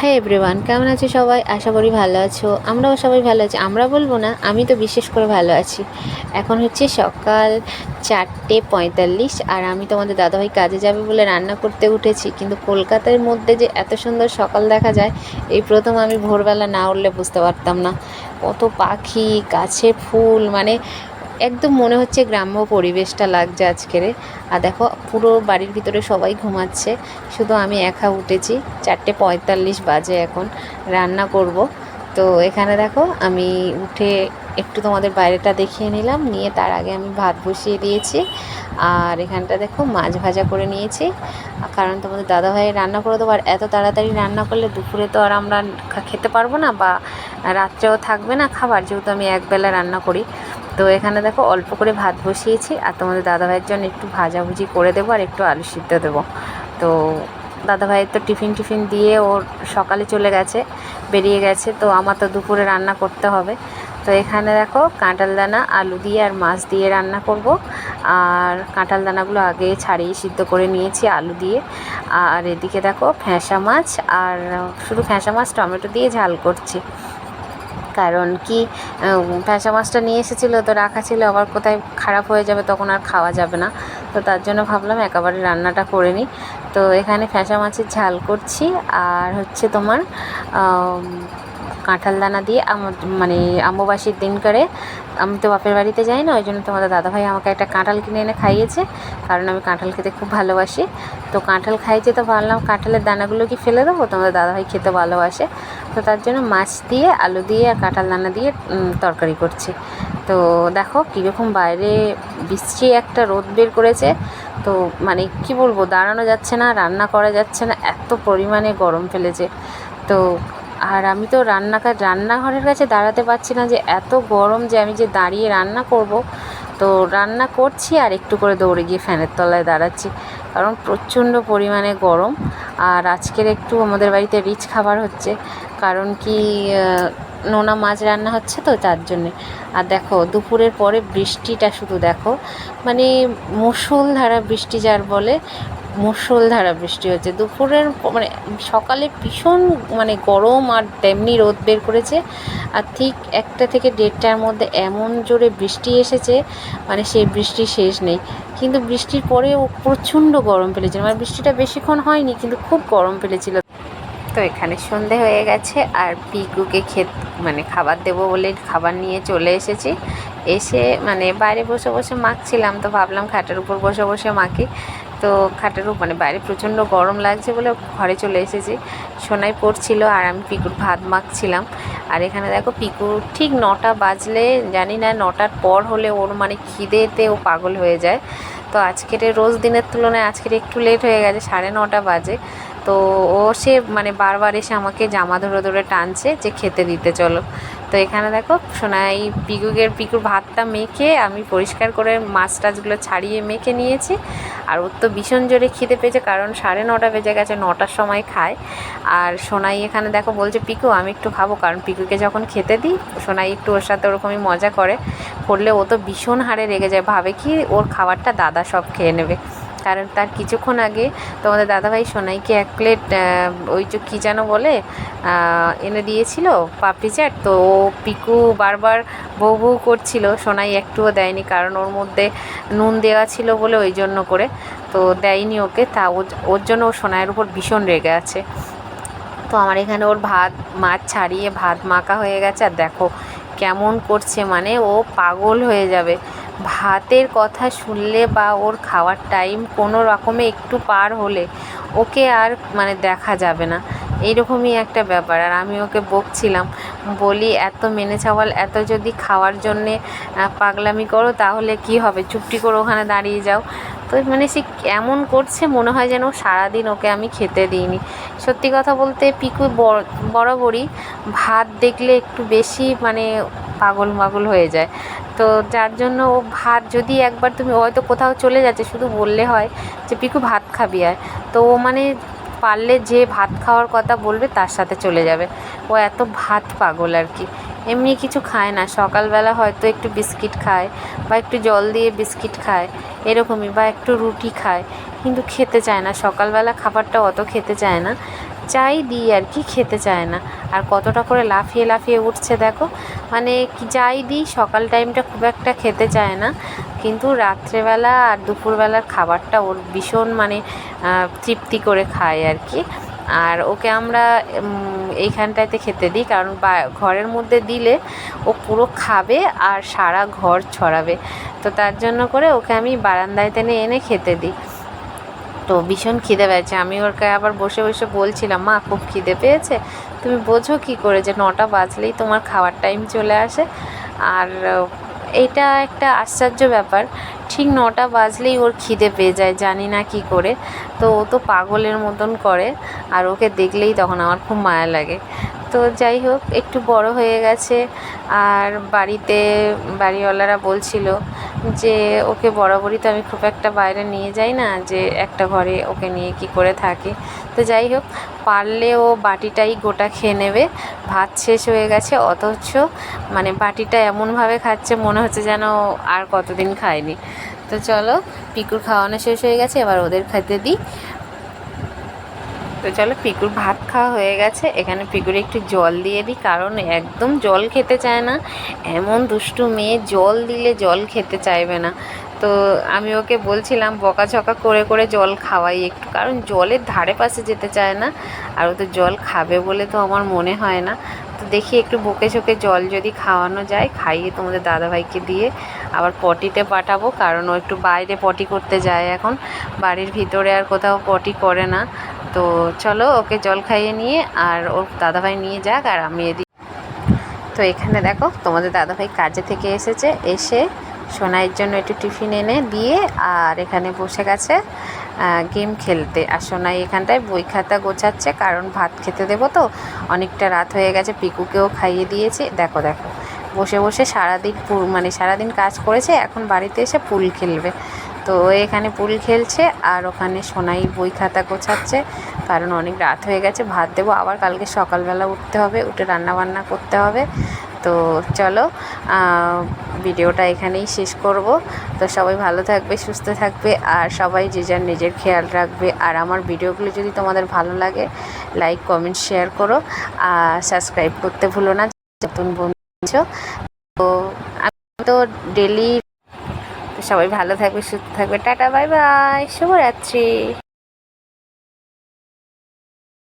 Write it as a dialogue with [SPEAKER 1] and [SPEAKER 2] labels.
[SPEAKER 1] হ্যাঁ এভরিওয়ান কেমন আছো সবাই? আশা করি ভালো আছো। আমরাও সবাই ভালো আছি। আমরা বলব না, আমি তো বিশেষ করে ভালো আছি। এখন হচ্ছে সকাল চারটে পঁয়তাল্লিশ আর আমি তোমাদের দাদাভাই কাজে যাবে বলে রান্না করতে উঠেছি। কিন্তু কলকাতার মধ্যে যে এত সুন্দর সকাল দেখা যায়, এই প্রথম আমি ভোরবেলা না উঠলে বুঝতে পারতাম না। কত পাখি, গাছে ফুল মানে একদম মনে হচ্ছে গ্রাম্য পরিবেশটা লাগছে আজকেরে আর দেখো, পুরো বাড়ির ভিতরে সবাই ঘুমাচ্ছে। শুধু আমি একা উঠেছি, চারটে পঁয়তাল্লিশ বাজে এখন, রান্না করব। তো এখানে দেখো, আমি উঠে একটু তোমাদের বাইরেটা দেখিয়ে নিলাম, নিয়ে তার আগে আমি ভাত বসিয়ে দিয়েছি। আর এখানটা দেখো, মাছ ভাজা করে নিয়েছি। কারণ তোমাদের দাদাভাই রান্না করে দেবো, আর এত তাড়াতাড়ি রান্না করলে দুপুরে তো আর আমরা খেতে পারব না, বা রাত্রেও থাকবে না খাবার, যেহেতু আমি একবেলা রান্না করি। তো এখানে দেখো অল্প করে ভাত বসিয়েছি আর তোমাদের দাদাভাইয়ের জন্য একটু ভাজাভুজি করে দেবো আর একটু আলু সিদ্ধ দেবো। তো দাদাভাইয়ের তো টিফিন টিফিন দিয়ে ওর সকালে চলে গেছে, বেরিয়ে গেছে, তো আমার তো দুপুরে রান্না করতে হবে। তো এখানে দেখো কাঁঠাল দানা আলু দিয়ে আর মাছ দিয়ে রান্না করব। আর কাঁঠাল দানাগুলো আগে ছাড়িয়ে সিদ্ধ করে নিয়েছি আলু দিয়ে। আর এদিকে দেখো ফ্যাঁসা মাছ, আর শুধু ফ্যাঁসা মাছ, টমেটো দিয়ে ঝাল করছি। কারণ কি ফ্যাঁসা মাছটা নিয়ে এসেছিল, তো রাখা ছিল, আবার কোথায় খারাপ হয়ে যাবে তখন আর খাওয়া যাবে না। তো তার জন্য ভাবলাম একেবারে রান্নাটা করে নিই। তো এখানে ফ্যাঁসা মাছের ঝাল করছি, আর হচ্ছে তোমার কাঁঠাল দানা দিয়ে মানে আম্ববাসীর দিন করে। আমি তো বাপের বাড়িতে যাই না, ওই জন্য তোমাদের দাদাভাই আমাকে একটা কাঁঠাল কিনে এনে খাইয়েছে, কারণ আমি কাঁঠাল খেতে খুব ভালোবাসি। তো কাঁঠাল খাইছে তো ভাবলাম কাঁঠালের দানাগুলো কি ফেলে দেবো? তোমাদের দাদাভাই খেতে ভালোবাসে। তো তার জন্য মাছ দিয়ে, আলু দিয়ে আর কাঁঠাল দানা দিয়ে তরকারি করছি। তো দেখো কীরকম বাইরে বৃষ্টি একটা রোদ বের করেছে। তো মানে কি বলব, দাঁড়ানো যাচ্ছে না, রান্না করা যাচ্ছে না, এত পরিমাণে গরম ফেলেছে। তো আর আমি তো রান্নাকার রান্নাঘরের কাছে দাঁড়াতে পারছি না যে এত গরম যে আমি যে দাঁড়িয়ে রান্না করব। তো রান্না করছি আর একটু করে দৌড়ে গিয়ে ফ্যানের তলায় দাঁড়াচ্ছি। কারণ প্রচণ্ড পরিমাণে গরম। আর আজকের একটু আমাদের বাড়িতে রিচ খাবার হচ্ছে। কারণ কি নোনা মাছ রান্না হচ্ছে তো তার জন্যে। আর দেখো, দুপুরের পরে বৃষ্টিটা শুধু দেখো। মানে মুসুল মুষলধারা বৃষ্টি যার বলে মুষলধারা বৃষ্টি হচ্ছে। দুপুরের মানে সকালে ভীষণ মানে গরম আর তেমনি রোদ বের করেছে। আর ঠিক একটা থেকে দেড়টার মধ্যে এমন জোরে বৃষ্টি এসেছে মানে সেই বৃষ্টি শেষ নেই। কিন্তু বৃষ্টির পরেও প্রচণ্ড গরম ফেলেছিল। মানে বৃষ্টিটা বেশিক্ষণ হয়নি, কিন্তু খুব গরম ফেলেছিল। তো এখানে সন্ধে হয়ে গেছে, আর পিকুকে খেত মানে খাবার দেবো বলে খাবার নিয়ে চলে এসেছি। এসে মানে বাইরে বসে বসে মাখছিলাম, তো ভাবলাম খাটের উপর বসে বসে মাখি। তো খাটের মানে বাইরে প্রচণ্ড গরম লাগছে বলে ঘরে চলে এসেছি। সোনাই পড়ছিল আর আমি পিকুর ভাত মাখছিলাম। আর এখানে দেখো পিকু ঠিক নটা বাজলে, জানি না নটার পর হলে ওর মানে খিদেতে ও পাগল হয়ে যায়। তো আজকের রোজ দিনের তুলনায় আজকের একটু লেট হয়ে গেছে, সাড়ে নটা বাজে। তো ও সে মানে বারবার এসে আমাকে জামা ধরে ধরে টানছে যে খেতে দিতে চলো। তো এখানে দেখো সোনাই পিকুকের পিকুর ভাতটা মেখে আমি পরিষ্কার করে মাছ টাছগুলো ছাড়িয়ে মেখে নিয়েছি। আর ওর তো ভীষণ জোরে খিদে পেয়েছে কারণ সাড়ে নটা বেজে গেছে, নটার সময় খায়। আর সোনাই এখানে দেখো বলছে, পিকু, আমি একটু খাব। কারণ পিকুকে যখন খেতে দিই, সোনাই একটু ওর সাথে ওরকমই মজা করে। করলে ও তো ভীষণ হারে রেগে যায়। ভাবে কি ওর খাবারটা দাদা সব খেয়ে নেবে। কারণ তার কিছুক্ষণ আগে তোমাদের দাদাভাই সোনাইকে এক প্লেট ওই যে কী যেন বলে এনে দিয়েছিল পাপড়ি চাট। তো ও পিকু বারবার বউ বউ করছিল, সোনাই একটুও দেয়নি কারণ ওর মধ্যে নুন দেওয়া ছিল বলে ওই জন্য করে। তো দেয়নি ওকে, তা ওর জন্য ও সোনাইয়ের উপর ভীষণ রেগে আছে। তো আমার এখানে ওর ভাত, মাছ ছাড়িয়ে ভাত মাখা হয়ে গেছে। আর দেখো কেমন করছে মানে ও পাগল হয়ে যাবে। ভাতের কথা শুনলে বা ওর খাওয়ার টাইম কোনো রকমে একটু পার হলে ওকে আর মানে দেখা যাবে না। এইরকমই একটা ব্যাপার। আর আমি ওকে বকছিলাম, বলি, এত মেনে চাওয়াল, এত যদি খাওয়ার জন্যে পাগলামি করো তাহলে কি হবে? চুপটি করে ওখানে দাঁড়িয়ে যাও। তো মানে সে এমন করছে, মনে হয় যেন সারাদিন ওকে আমি খেতে দিইনি। সত্যি কথা বলতে, পিকু বর- বরাবরই ভাত দেখলে একটু বেশি মানে পাগল মাগল হয়ে যায়। তো যার জন্য ও ভাত যদি একবার তুমি হয়তো কোথাও চলে যাচ্ছে, শুধু বললে হয় যে, পিকু, ভাত খাবি আয় তো ও মানে পারলে যে ভাত খাওয়ার কথা বলবে, তার সাথে চলে যাবে। ও এত ভাত পাগল আর কি। এমনি কিছু খায় না। সকালবেলা হয়তো একটু বিস্কিট খায় বা একটু জল দিয়ে বিস্কিট খায়, এরকমই বা একটু রুটি খায়, কিন্তু খেতে চায় না। সকালবেলা খাবারটা অত খেতে চায় না। যাই দিই আর কি খেতে চায় না। আর কতটা করে লাফিয়ে লাফিয়ে উঠছে দেখো। মানে যাই দিই, সকাল টাইমটা খুব একটা খেতে চায় না। কিন্তু রাত্রেবেলা আর দুপুরবেলার খাবারটা ওর ভীষণ মানে তৃপ্তি করে খায় আর কি। আর ওকে আমরা এইখানটাতে খেতে দিই। কারণ ঘরের মধ্যে দিলে ও পুরো খাবে আর সারা ঘর ছড়াবে। তো তার জন্য করে ওকে আমি বারান্দায় টেনে এনে খেতে দিই। তো ভীষণ খিদে পেয়েছে। আমি ওরকে আবার বসে বসে বলছিলাম, মা, খুব খিদে পেয়েছে? তুমি বোঝো কি করে যে নটা বাজলেই তোমার খাওয়ার টাইম চলে আসে? আর এটা একটা আশ্চর্য ব্যাপার। ঠিক নটা বাজলেই ওর খিদে পেয়ে যায়, জানি না কি করে। তো ও তো পাগলের মতন করে, আর ওকে দেখলেই তখন আমার খুব মায়া লাগে। তো যাই হোক, একটু বড় হয়ে গেছে। আর বাড়িতে বাড়িওয়ালারা বলছিল যে, ওকে বরাবরই তো আমি খুব একটা বাইরে নিয়ে যাই না, যে একটা ঘরে ওকে নিয়ে কি করে থাকি? তো যাই হোক পারলে ও বাটিটাই গোটা খেয়ে নেবে। ভাত শেষ হয়ে গেছে, অথচ মানে বাটিটা এমনভাবে খাচ্ছে, মনে হচ্ছে যেন আর কতদিন খায়নি। তো চলো, পিকুর খাওয়ানো শেষ হয়ে গেছে, এবার ওদের খেতে দিই। তো চলো পিকুর ভাত খাওয়া হয়ে গেছে। এখানে পিকুরে একটু জল দিয়ে দিই, কারণ একদম জল খেতে চায় না। এমন দুষ্টু মেয়ে, জল দিলে জল খেতে চাইবে না। তো আমি ওকে বলছিলাম বকাঝকা করে করে জল খাওয়াই একটু, কারণ জলের ধারে পাশে যেতে চায় না, আর ও তো জল খাবে বলে তো আমার মনে হয় না। তো দেখি একটু বকে চোখে জল যদি খাওয়ানো যায়, খাইয়ে তোমাদের দাদাভাইকে দিয়ে আবার পটিতে পাঠাবো, কারণ ও একটু বাইরে পটি করতে যায় এখন। বাড়ির ভিতরে আর কোথাও পটি করে না। তো চলো ওকে জল খাইয়ে নিয়ে আর ওর দাদাভাই নিয়ে যাক আর আমি এদিকে তো এখানে দেখো, তোমাদের দাদাভাই কাজে থেকে এসেছে। এসে সোনাইয়ের জন্য একটু টিফিন এনে দিয়ে আর এখানে বসে গেছে গেম খেলতে। আর সোনাই এখানটায় বই খাতা গোছাচ্ছে, কারণ ভাত খেতে দেবো তো। অনেকটা রাত হয়ে গেছে, পিকুকেও খাইয়ে দিয়েছে। দেখো দেখো। বসে বসে সারাদিন মানে সারাদিন কাজ করেছে, এখন বাড়িতে এসে পুল খেলবে। তো এখানে পুল খেলছে আর ওখানে সোনাই বই খাতা গোছাচ্ছে, কারণ অনেক রাত হয়ে গেছে, ভাত দেবো, আবার কালকে সকালবেলা উঠতে হবে, উঠে রান্না বান্না করতে হবে। তো চলো ভিডিওটা এখানেই শেষ করব। তো সবাই ভালো থাকবে, সুস্থ থাকবে, আর সবাই যে যার নিজের খেয়াল রাখবে। আর আমার ভিডিওগুলো যদি তোমাদের ভালো লাগে, লাইক, কমেন্ট, শেয়ার করো, আর সাবস্ক্রাইব করতে ভুলো না, নতুন বন্ধু তো আমি তো ডেলি সবাই ভালো থাকবে সুস্থ থাকবে। টাটা বাই বাই শুভরাত্রি।